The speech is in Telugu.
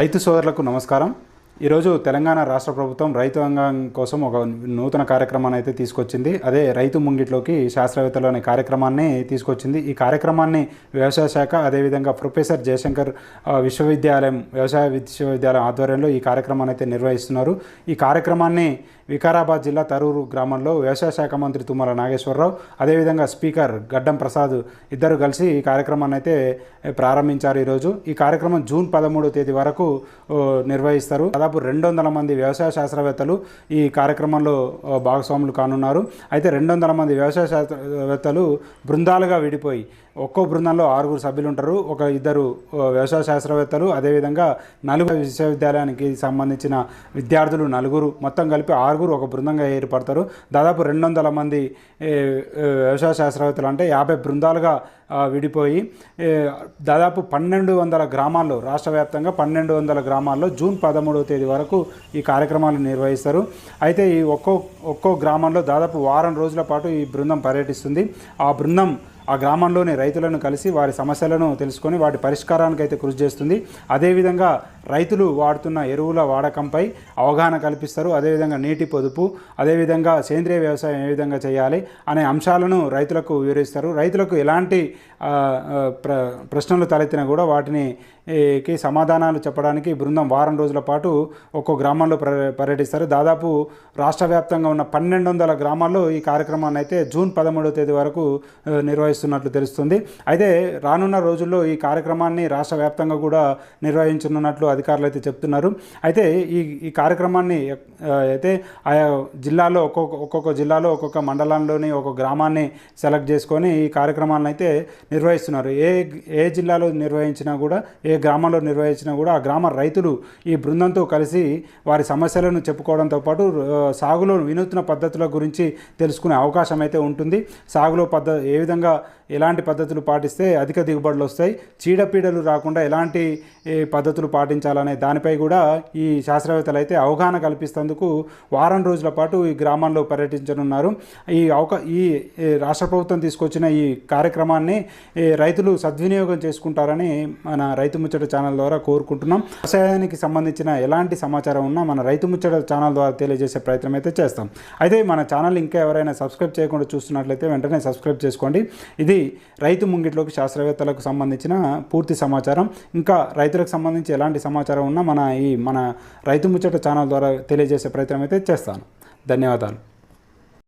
రైతు సోదరులకు నమస్కారం. ఈరోజు తెలంగాణ రాష్ట్ర ప్రభుత్వం రైతాంగం కోసం ఒక నూతన కార్యక్రమాన్ని అయితే తీసుకొచ్చింది. అదే రైతు ముంగిట్లోకి శాస్త్రవేత్తలు అనే కార్యక్రమాన్ని తీసుకొచ్చింది. ఈ కార్యక్రమాన్ని వ్యవసాయ శాఖ అదేవిధంగా ప్రొఫెసర్ జయశంకర్ విశ్వవిద్యాలయం వ్యవసాయ విశ్వవిద్యాలయం ఆధ్వర్యంలో ఈ కార్యక్రమాన్ని అయితే నిర్వహిస్తున్నారు. ఈ కార్యక్రమాన్ని వికారాబాద్ జిల్లా తరూరు గ్రామంలో వ్యవసాయ శాఖ మంత్రి తుమ్మల నాగేశ్వరరావు అదేవిధంగా స్పీకర్ గడ్డం ప్రసాద్ ఇద్దరు కలిసి ఈ కార్యక్రమాన్ని అయితే ప్రారంభించారు ఈరోజు. ఈ కార్యక్రమం జూన్ పదమూడో తేదీ వరకు నిర్వహిస్తారు. దాదాపు రెండు వందల మంది వ్యవసాయ శాస్త్రవేత్తలు ఈ కార్యక్రమంలో భాగస్వాములు కానున్నారు. అయితే రెండు వందల మంది వ్యవసాయ శాస్త్రవేత్తలు బృందాలుగా విడిపోయి ఒక్కో బృందంలో ఆరుగురు సభ్యులు ఉంటారు ఒక ఇద్దరు వ్యవసాయ శాస్త్రవేత్తలు అదేవిధంగా నలుగురు విశ్వవిద్యాలయానికి సంబంధించిన విద్యార్థులు నలుగురు మొత్తం కలిపి ఆరుగురు ఒక బృందంగా ఏర్పడతారు. దాదాపు రెండు వందల మంది వ్యవసాయ శాస్త్రవేత్తలు అంటే యాభై బృందాలుగా విడిపోయి దాదాపు పన్నెండు వందల గ్రామాల్లో రాష్ట్ర వ్యాప్తంగా పన్నెండు వందల గ్రామాల్లో జూన్ పదమూడవ తేదీ వరకు ఈ కార్యక్రమాలు నిర్వహిస్తారు. అయితే ఈ ఒక్కో ఒక్కో గ్రామంలో దాదాపు వారం రోజుల పాటు ఈ బృందం పర్యటిస్తుంది. ఆ బృందం ఆ గ్రామంలోని రైతులను కలిసి వారి సమస్యలను తెలుసుకొని వాటి పరిష్కారానికి అయితే కృషి చేస్తుంది. అదేవిధంగా రైతులు వాడుతున్న ఎరువుల వాడకంపై అవగాహన కల్పిస్తారు. అదేవిధంగా నీటి పొదుపు అదేవిధంగా సేంద్రియ వ్యవసాయం ఏ విధంగా చేయాలి అనే అంశాలను రైతులకు వివరిస్తారు. రైతులకు ఎలాంటి ప్ర ప్రశ్నలు తలెత్తినా కూడా వాటిని కి సమాధానాలు చెప్పడానికి బృందం వారం రోజుల పాటు ఒక్కో గ్రామంలో పర్యటిస్తారు. దాదాపు రాష్ట్ర వ్యాప్తంగా ఉన్న పన్నెండు వందల గ్రామాల్లో ఈ కార్యక్రమాన్ని అయితే జూన్ పదమూడవ తేదీ వరకు నిర్వహిస్తారు. నిర్వహిస్తున్నట్లు తెలుస్తుంది. అయితే రానున్న రోజుల్లో ఈ కార్యక్రమాన్ని రాష్ట్ర వ్యాప్తంగా కూడా నిర్వహించనున్నట్లు అధికారులు అయితే చెప్తున్నారు. అయితే ఈ ఈ కార్యక్రమాన్ని అయితే ఆయా జిల్లాలో ఒక్కొక్క ఒక్కొక్క జిల్లాలో ఒక్కొక్క మండలంలోని ఒక్కొక్క గ్రామాన్ని సెలెక్ట్ చేసుకొని ఈ కార్యక్రమాలను అయితే నిర్వహిస్తున్నారు. ఏ ఏ జిల్లాలో నిర్వహించినా కూడా ఏ గ్రామంలో నిర్వహించినా కూడా ఆ గ్రామ రైతులు ఈ బృందంతో కలిసి వారి సమస్యలను చెప్పుకోవడంతో పాటు సాగులో వినూత్న పద్ధతుల గురించి తెలుసుకునే అవకాశం అయితే ఉంటుంది. సాగులో పద్ధ ఏ విధంగా ఎలాంటి పద్ధతులు పాటిస్తే అధిక దిగుబడులు వస్తాయి? చీడపీడలు రాకుండా ఎలాంటి పద్ధతులు పాటించాలనే దానిపై కూడా ఈ శాస్త్రవేత్తలు అయితే అవగాహన కల్పిస్తేందుకు వారం రోజుల పాటు ఈ గ్రామాల్లో పర్యటించనున్నారు. ఈ అవకా ఈ రాష్ట్ర ప్రభుత్వం తీసుకొచ్చిన ఈ కార్యక్రమాన్ని రైతులు సద్వినియోగం చేసుకుంటారని మన రైతు ముచ్చట ఛానల్ ద్వారా కోరుకుంటున్నాం. వ్యవసాయానికి సంబంధించిన ఎలాంటి సమాచారం ఉన్నా మన రైతు ముచ్చట ఛానల్ ద్వారా తెలియజేసే ప్రయత్నం అయితే చేస్తాం. అయితే మన ఛానల్ ఇంకా ఎవరైనా సబ్స్క్రైబ్ చేయకుండా చూస్తున్నట్లయితే వెంటనే సబ్స్క్రైబ్ చేసుకోండి. ఇది రైతు ముంగిట్లోకి శాస్త్రవేత్తలకు సంబంధించిన పూర్తి సమాచారం. ఇంకా రైతులకు సంబంధించి ఎలాంటి సమాచారం ఉన్నా మన ఈ మన రైతు ముచ్చట ఛానల్ ద్వారా తెలియజేసే ప్రయత్నం అయితే చేస్తాను. ధన్యవాదాలు.